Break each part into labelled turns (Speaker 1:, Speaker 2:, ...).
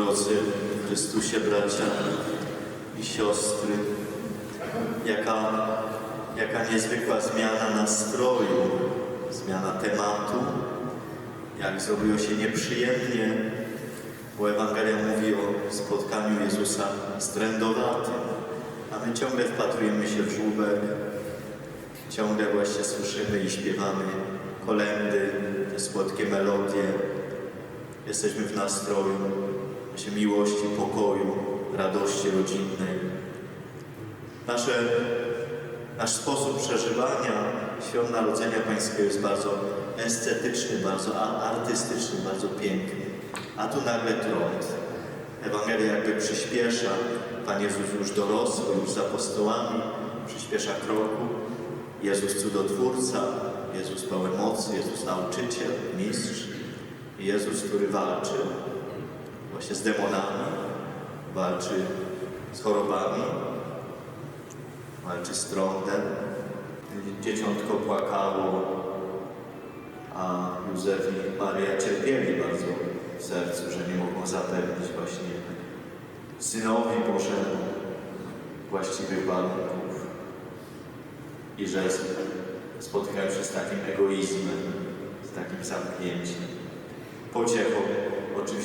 Speaker 1: Drodzy Chrystusie bracia i siostry, jaka, jaka niezwykła zmiana nastroju, zmiana tematu, jak zrobiło się nieprzyjemnie, bo Ewangelia mówi o spotkaniu Jezusa z trędowatym, a my ciągle wpatrujemy się w żółbek, ciągle właśnie słyszymy i śpiewamy kolendy, te słodkie melodie, Jesteśmy w nastroju miłości, pokoju, radości rodzinnej. Nasze, nasz sposób przeżywania Świąt Narodzenia Pańskiego jest bardzo estetyczny, bardzo artystyczny, bardzo piękny. A tu nagle trąd. Ewangelia jakby przyspiesza. Pan Jezus już dorosły, już z apostołami, przyspiesza kroku. Jezus cudotwórca, Jezus pełen mocy, Jezus nauczyciel, mistrz. Jezus, który walczy właśnie z demonami, walczy z chorobami, walczy z trądem. Dzieciątko płakało, a Józef i Maria cierpieli bardzo w sercu, że nie mogą zapewnić właśnie synowi Bożemu właściwych warunków i że spotykają się z takim egoizmem, z takim zamknięciem. Pociechą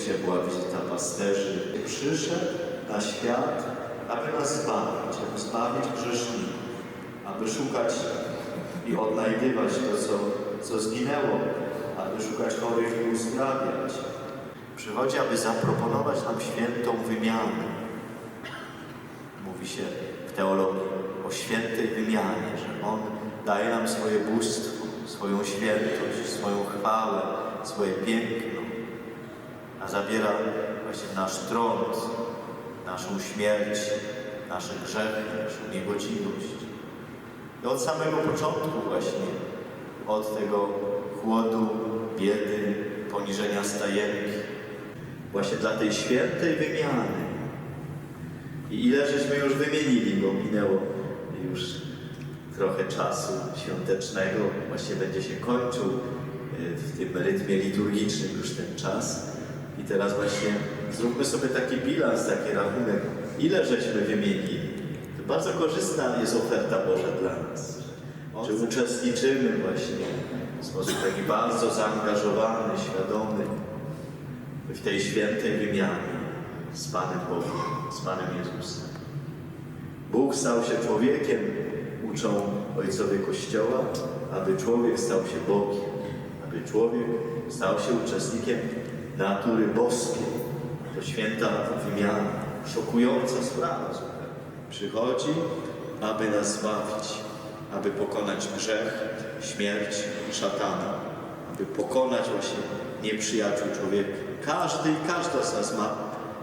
Speaker 1: oczywiście była wizyta pasterzy. Przyszedł na świat, aby nas zbawić, aby zbawić grzeszników, aby szukać i odnajdywać to, co, co zginęło, aby szukać chorych i uzdrawiać. Przychodzi, aby zaproponować nam świętą wymianę. Mówi się w teologii o świętej wymianie, że On daje nam swoje bóstwo, swoją świętość, swoją chwałę, swoje piękno, a zabiera właśnie nasz trąd, naszą śmierć, nasze grzechy, naszą niegodziwość. I od samego początku właśnie, od tego chłodu, biedy, poniżenia stajenki, właśnie dla tej świętej wymiany. I ile żeśmy już wymienili, bo minęło już trochę czasu świątecznego, właśnie będzie się kończył y, w tym rytmie liturgicznym już ten czas. I teraz właśnie zróbmy sobie taki bilans, taki rachunek, ile żeśmy wymienili. To bardzo korzystna jest oferta Boża dla nas. Czy uczestniczymy właśnie w sposób taki bardzo zaangażowany, świadomy w tej świętej wymianie z Panem Bogiem, z Panem Jezusem. Bóg stał się człowiekiem, uczą ojcowie Kościoła, aby człowiek stał się Bogiem, aby człowiek stał się uczestnikiem natury boskiej. To święta wymiana, szokująca sprawa zupełnie. Przychodzi, aby nas zbawić, aby pokonać grzech, śmierć, szatana, aby pokonać właśnie nieprzyjaciół człowieka. Każdy i każda z nas ma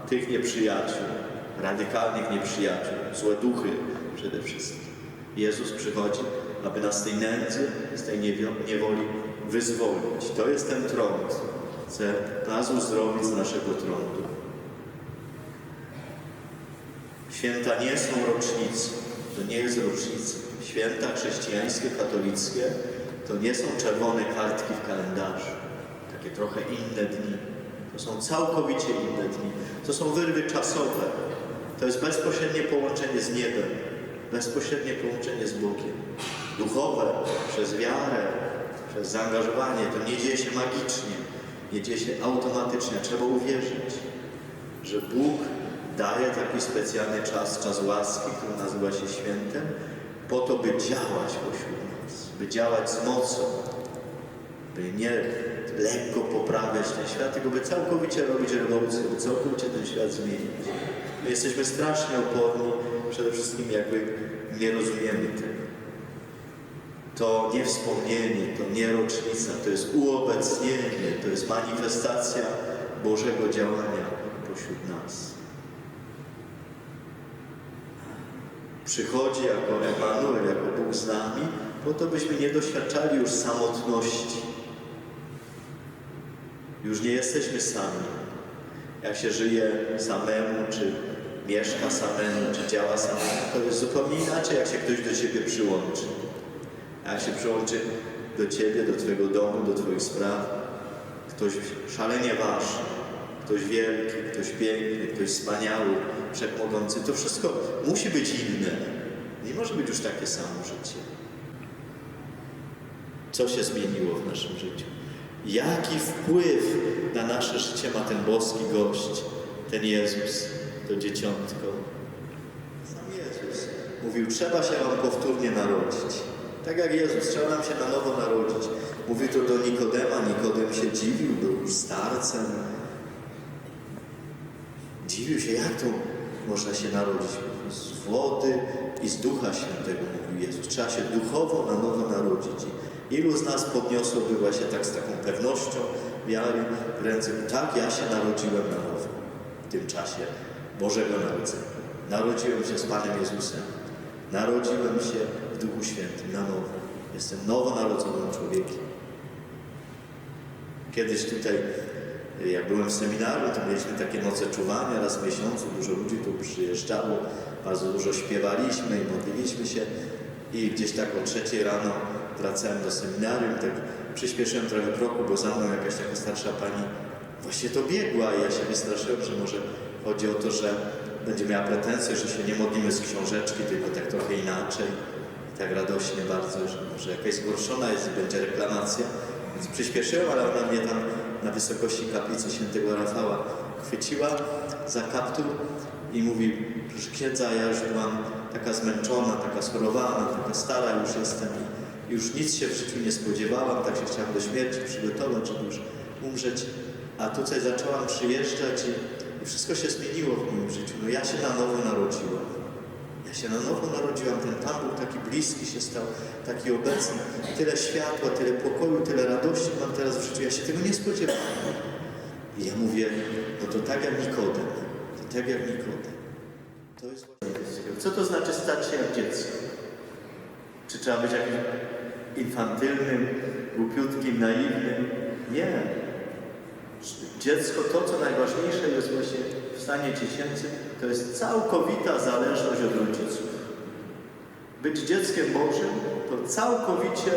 Speaker 1: tych nieprzyjaciół, radykalnych nieprzyjaciół, złe duchy przede wszystkim. Jezus przychodzi, aby nas z tej nędzy, z tej niewoli wyzwolić. To jest ten trąd. Chce nas uzdrowić z naszego trądu. Święta nie są rocznicą. To nie jest rocznica. Święta chrześcijańskie, katolickie to nie są czerwone kartki w kalendarzu. Takie trochę inne dni. To są całkowicie inne dni. To są wyrwy czasowe. To jest bezpośrednie połączenie z niebem. Bezpośrednie połączenie z Bogiem. Duchowe, przez wiarę, przez zaangażowanie. To nie dzieje się magicznie. Nie dzieje się automatycznie. Trzeba uwierzyć, że Bóg daje taki specjalny czas, czas łaski, który nazywa się świętem, po to, by działać pośród nas, by działać z mocą, by nie lekko poprawiać ten świat, tylko by całkowicie robić rewolucję, by całkowicie ten świat zmienić. My jesteśmy strasznie oporni, przede wszystkim jakby nie rozumiemy tego. To nie wspomnienie, to nie rocznica, to jest uobecnienie, to jest manifestacja Bożego działania pośród nas. Przychodzi jako Emanuel, jako Bóg z nami, po to, byśmy nie doświadczali już samotności. Już nie jesteśmy sami. Jak się żyje samemu, czy mieszka samemu, czy działa samemu, to jest zupełnie inaczej, jak się ktoś do Ciebie przyłączy. Jak się przyłączy do Ciebie, do Twojego domu, do Twoich spraw, ktoś szalenie ważny, ktoś wielki, ktoś piękny, ktoś wspaniały, wszechmogący. To wszystko musi być inne. Nie może być już takie samo życie. Co się zmieniło w naszym życiu? Jaki wpływ na nasze życie ma ten boski gość, ten Jezus, to dzieciątko? Sam Jezus mówił, trzeba się wam powtórnie narodzić. Tak jak Jezus, trzeba nam się na nowo narodzić. Mówił to do Nikodema, Nikodem się dziwił, był już starcem. Dziwił się, jak to można się narodzić z wody i z Ducha Świętego, mówił Jezus. Trzeba się duchowo na nowo narodzić. Ilu z nas podniosłoby właśnie tak z taką pewnością wiary w ręce, tak, ja się narodziłem na nowo w tym czasie Bożego Narodzenia. Narodziłem się z Panem Jezusem. Narodziłem się w Duchu Świętym na nowo. Jestem nowonarodzonym człowiekiem. Kiedyś tutaj, jak byłem w seminarium, to mieliśmy takie noce czuwania raz w miesiącu. Dużo ludzi tu przyjeżdżało, bardzo dużo śpiewaliśmy i modliliśmy się. I gdzieś tak o trzeciej rano wracałem do seminarium, tak przyspieszyłem trochę kroku, bo za mną jakaś taka starsza pani właśnie to biegła i ja się wystraszyłem, że może chodzi o to, że będzie miała pretensje, że się nie modlimy z książeczki, tylko tak trochę inaczej. Tak radośnie bardzo, że może jakaś zgorszona jest i będzie reklamacja. Więc przyspieszyłem, ale ona mnie tam na wysokości kaplicy świętego Rafała chwyciła za kaptur i mówi, proszę księdza, ja już byłam taka zmęczona, taka schorowana, taka stara już jestem i już nic się w życiu nie spodziewałam, tak się chciałam do śmierci przygotować, żeby już umrzeć. A tutaj zaczęłam przyjeżdżać i, i wszystko się zmieniło w moim życiu. No ja się na nowo narodziłam. Się na nowo narodziłam, ten Pan Bóg taki bliski się stał, taki obecny. Tyle światła, tyle pokoju, tyle radości mam teraz w życiu. Ja się tego nie spodziewałam. I ja mówię, no to tak jak Nikodem. To tak jak Nikodem. To jest. Co to znaczy stać się jak dziecko? Czy trzeba być jakimś infantylnym, głupiutkim, naiwnym? Nie. Dziecko, to co najważniejsze jest właśnie w stanie dziecięcym, to jest całkowita zależność od rodziców. Być dzieckiem Bożym to całkowicie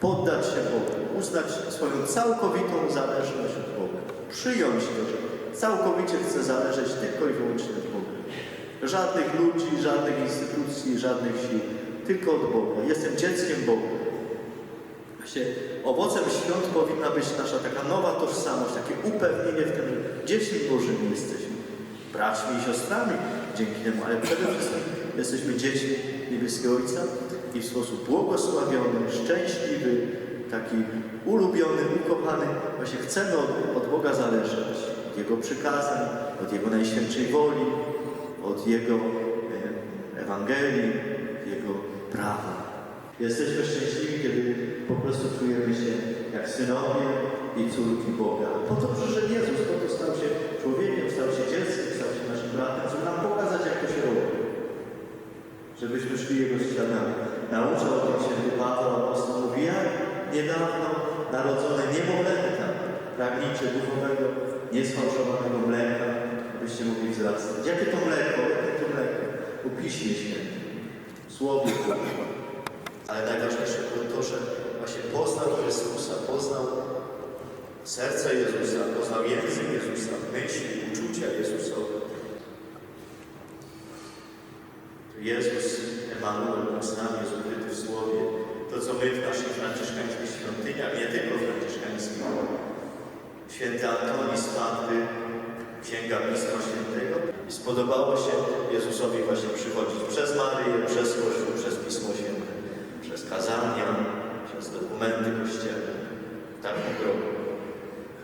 Speaker 1: poddać się Bogu, uznać swoją całkowitą zależność od Boga. Przyjąć to, że całkowicie chcę zależeć tylko i wyłącznie od Boga. Żadnych ludzi, żadnych instytucji, żadnych sił, tylko od Boga. Jestem dzieckiem Boga. Właśnie owocem świąt powinna być nasza taka nowa tożsamość, takie upewnienie w tym, że dziećmi Bożymi jesteśmy. Braćmi i siostrami dzięki temu, ale przede wszystkim jesteśmy dziećmi niebieskiego Ojca i w sposób błogosławiony, szczęśliwy, taki ulubiony, ukochany, właśnie chcemy od, od Boga zależeć, od Jego przykazań, od Jego najświętszej woli, od Jego e, Ewangelii, Jego prawa. Jesteśmy szczęśliwi, kiedy po prostu czujemy się jak synowie i córki Boga. Po to przyszedł Jezus, po to stał się człowiekiem, stał się dzieckiem, stał się naszym bratem, żeby nam pokazać, jak to się robi. Żebyśmy szli Jego śladami. Nauczał o tym święty Paweł apostoł, mówi, jak niedawno narodzone niemowlęta, pragnicze duchowego, niesfałszowanego mleka, abyście mogli wzrastać. Jakie to mleko? Jakie to mleko? U Piśmie Świętym. Słowie Bożym. Ale najważniejsze to, że właśnie poznał Chrystusa, poznał serce Jezusa, poznał język Jezusa, myśli, uczucia Jezusowe. Jezus, Emanuel, Bóg z nami jest ukryty w Słowie. To, co my w naszych franciszkańskich świątyniach, nie tylko franciszkańskich, święty Antoni Spadły, Księga Pisma Świętego. I spodobało się Jezusowi właśnie przychodzić przez Maryję, przez Kościół, przez Pismo Święte, przez kazania, przez dokumenty kościelne. Takim kroku.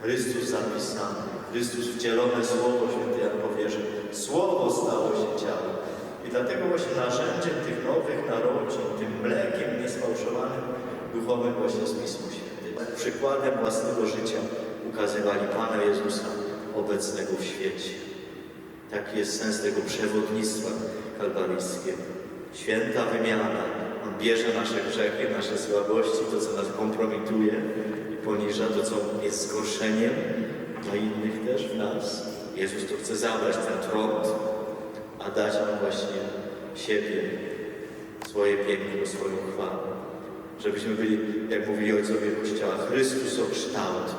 Speaker 1: Chrystus zapisany, Chrystus wcielone Słowo, święty Jan powierzył. Słowo stało się ciałem. I dlatego właśnie narzędziem tych nowych narodzin, tym mlekiem niesfałszowanym, duchowym właśnie jest Pismo Święte. Przykładem własnego życia ukazywali Pana Jezusa obecnego w świecie. Taki jest sens tego przewodnictwa kalwaryjskiego. Święta wymiana. Bierze nasze grzechy, nasze słabości, to co nas kompromituje i poniża, to co jest zgorszeniem dla innych też w nas. Jezus to chce zabrać ten trąd, a dać nam właśnie siebie, swoje piękno, swoją chwałę. Żebyśmy byli, jak mówili ojcowie Kościoła, Chrystus o kształt,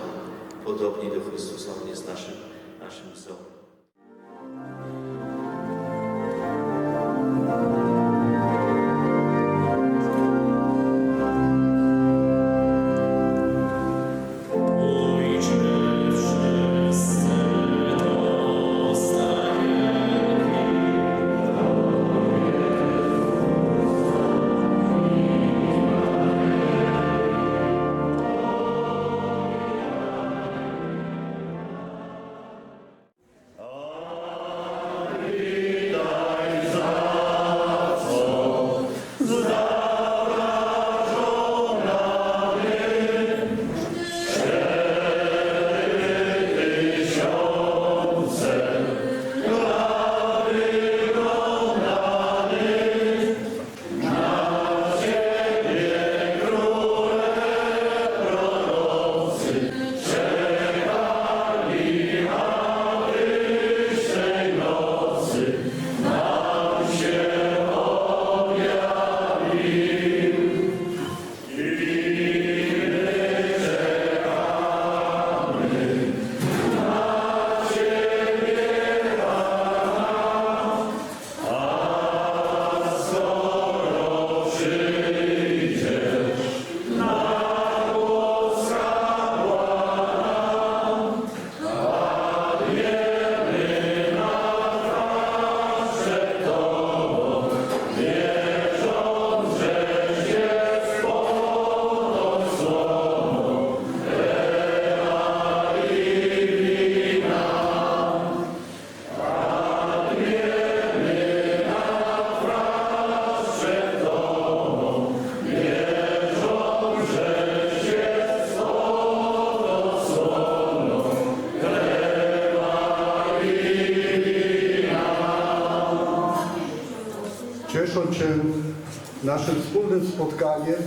Speaker 1: podobni do Chrystusa, On jest naszym, naszym wzorem.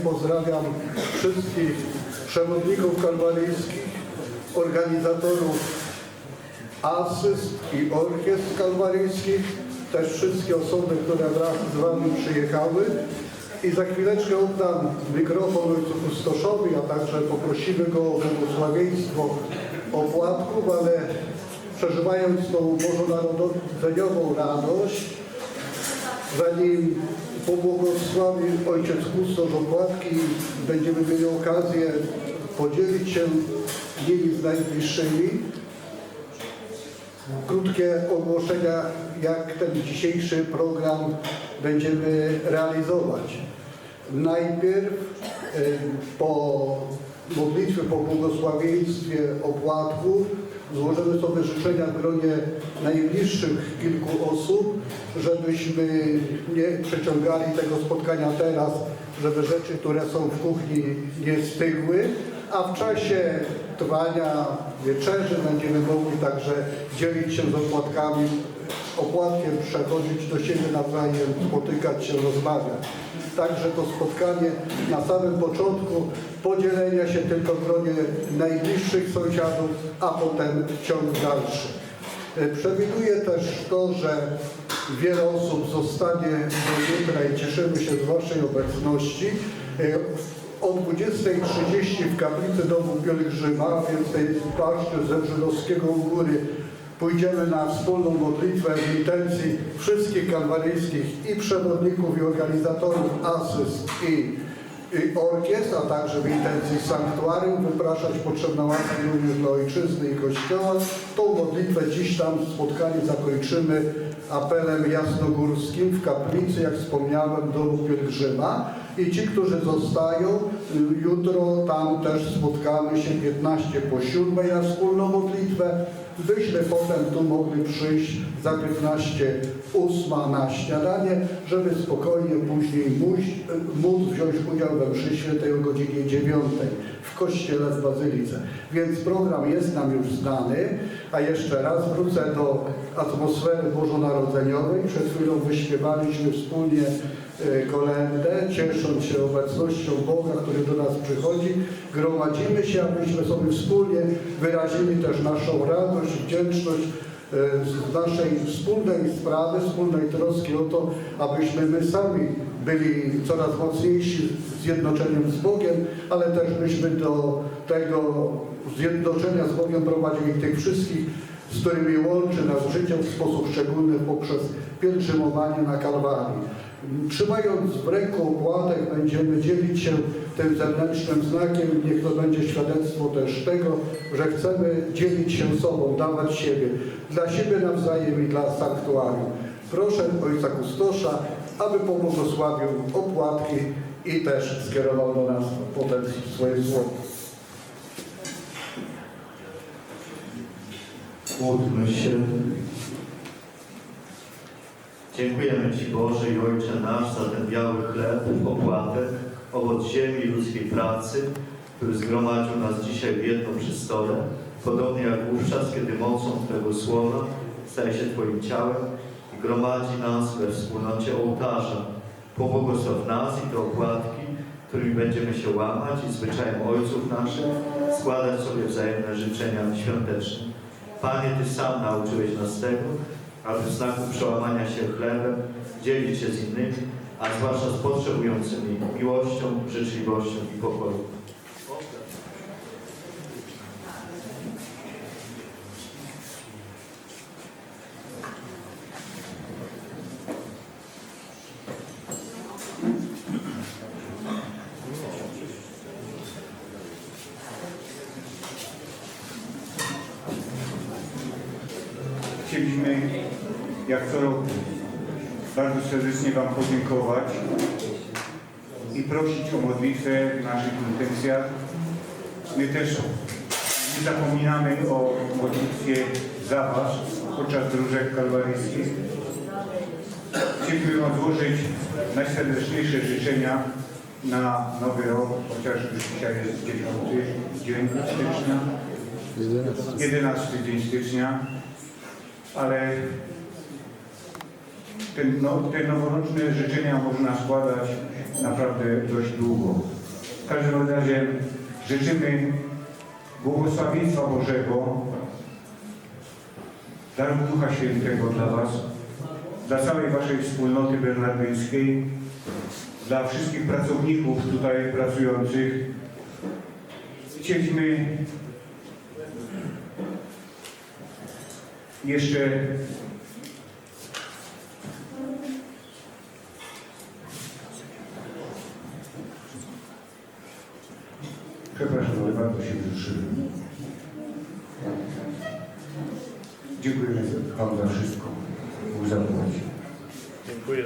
Speaker 2: Pozdrawiam wszystkich przewodników kalwaryjskich, organizatorów asyst i orkiestr kalwaryjskich, też wszystkie osoby, które wraz z Wami przyjechały. I za chwileczkę oddam mikrofon ojcu Pustoszowi, a także poprosimy go o błogosławieństwo opłatków, ale przeżywając tą bożonarodzeniową radość, Zanim pobłogosławi Ojciec Kustosz opłatki, będziemy mieli okazję podzielić się nimi z najbliższymi. Krótkie ogłoszenia, jak ten dzisiejszy program będziemy realizować. Najpierw e, po modlitwie, po błogosławieństwie opłatków złożymy sobie życzenia w gronie najbliższych kilku osób, żebyśmy nie przeciągali tego spotkania teraz, żeby rzeczy, które są w kuchni nie stygły, a w czasie trwania wieczerzy będziemy mogli także dzielić się z opłatkami, opłatkiem przechodzić do siebie nawzajem, spotykać się, rozmawiać. Także to spotkanie na samym początku podzielenia się tylko w gronie najbliższych sąsiadów, a potem ciąg dalszy. E, Przewiduję też to, że wiele osób zostanie do jutra i cieszymy się z Waszej obecności. E, O 20.30 w kaplicy Domu Pielgrzyma, więc tej paszczy Zebrzydowskiego u góry, pójdziemy na wspólną modlitwę w intencji wszystkich kalwaryjskich i przewodników i organizatorów asyst i, i orkiestr, a także w intencji sanktuarium wypraszać potrzebną łaskę również dla ojczyzny i kościoła. Tą modlitwę dziś tam spotkanie zakończymy apelem jasnogórskim w kaplicy, jak wspomniałem, domu pielgrzyma. I ci, którzy zostają, jutro tam też spotkamy się 15 po 7 na wspólną modlitwę. Byśmy potem tu mogli przyjść za 15 ósma na śniadanie, żeby spokojnie później móc, móc wziąć udział we mszy świętej o godzinie 9 w kościele w Bazylice. Więc program jest nam już znany, a jeszcze raz wrócę do atmosfery bożonarodzeniowej. Przed chwilą wyśpiewaliśmy wspólnie e, kolendę, ciesząc się obecnością Boga, który do nas przychodzi. Gromadzimy się, abyśmy sobie wspólnie wyrazili też naszą radość, wdzięczność e, z naszej wspólnej sprawy, wspólnej troski o to, abyśmy my sami byli coraz mocniejsi zjednoczeniem z Bogiem, ale też byśmy do tego zjednoczenia z Bogiem prowadził ich tych wszystkich, z którymi łączy nas życie w sposób szczególny poprzez pielgrzymowanie na Kalwarii. Trzymając w ręku opłatek będziemy dzielić się tym zewnętrznym znakiem. Niech to będzie świadectwo też tego, że chcemy dzielić się sobą, dawać siebie, dla siebie nawzajem i dla sanktuarium. Proszę Ojca Kustosza, aby pobłogosławił opłatki i też skierował do nas potem swoje słowo.
Speaker 1: Módlmy się. Dziękujemy Ci Boże i Ojcze nasz za ten biały chleb, opłatek, owoc ziemi ludzkiej pracy, który zgromadził nas dzisiaj w jedno przy stole, podobnie jak wówczas, kiedy mocą Twojego Słowa staje się Twoim ciałem i gromadzi nas we wspólnocie ołtarza. Pobłogosław nas i te opłatki, którymi będziemy się łamać i zwyczajem Ojców naszych składać sobie wzajemne życzenia świąteczne. Panie, Ty sam nauczyłeś nas tego, aby w znaku przełamania się chlebem dzielić się z innymi, a zwłaszcza z potrzebującymi miłością, życzliwością i pokoju.
Speaker 3: Chcieliśmy, co roku, bardzo serdecznie Wam podziękować i prosić o modlitwę w naszych intencjach. My też nie zapominamy o modlitwie za Was podczas dróżek kalwaryjskich. Chcieliśmy Wam złożyć najserdeczniejsze życzenia na nowy rok, chociaż już dzisiaj jest 10 dzień stycznia. 11 dzień stycznia, ale ten, no, te noworoczne życzenia można składać naprawdę dość długo. W każdym razie życzymy błogosławieństwa Bożego, darów Ducha Świętego dla Was, dla całej Waszej wspólnoty bernardyńskiej, dla wszystkich pracowników tutaj pracujących. Chcieliśmy jeszcze Bardzo się wzruszyłem. Dziękuję Wam za wszystko. Bóg zapłaci.
Speaker 4: Dziękuję.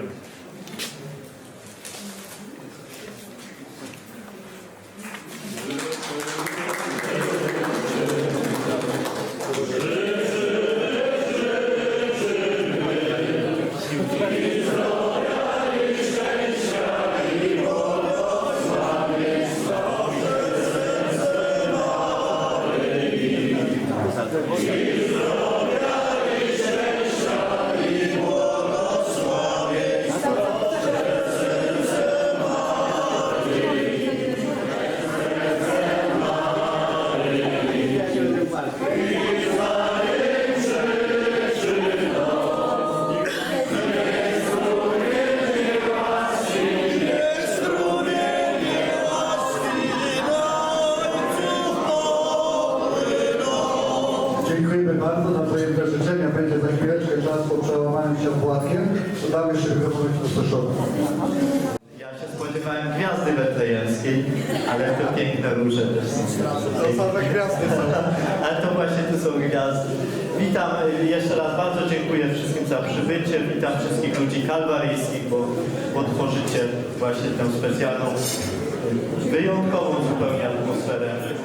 Speaker 2: Dziękujemy bardzo za przyjęte życzenia. Będzie za chwileczkę czas po przełamaniu się opłatkiem. Dodamy jeszcze wypowiedź do Stoszowa.
Speaker 1: Ja się spodziewałem gwiazdy betlejemskiej, ale to piękne róże też są.
Speaker 2: To same gwiazdy są.
Speaker 1: Ale to właśnie tu są gwiazdy. Witam y, jeszcze raz, bardzo dziękuję wszystkim za przybycie. Witam wszystkich ludzi kalwaryjskich, bo, bo tworzycie właśnie tę specjalną, wyjątkową zupełnie atmosferę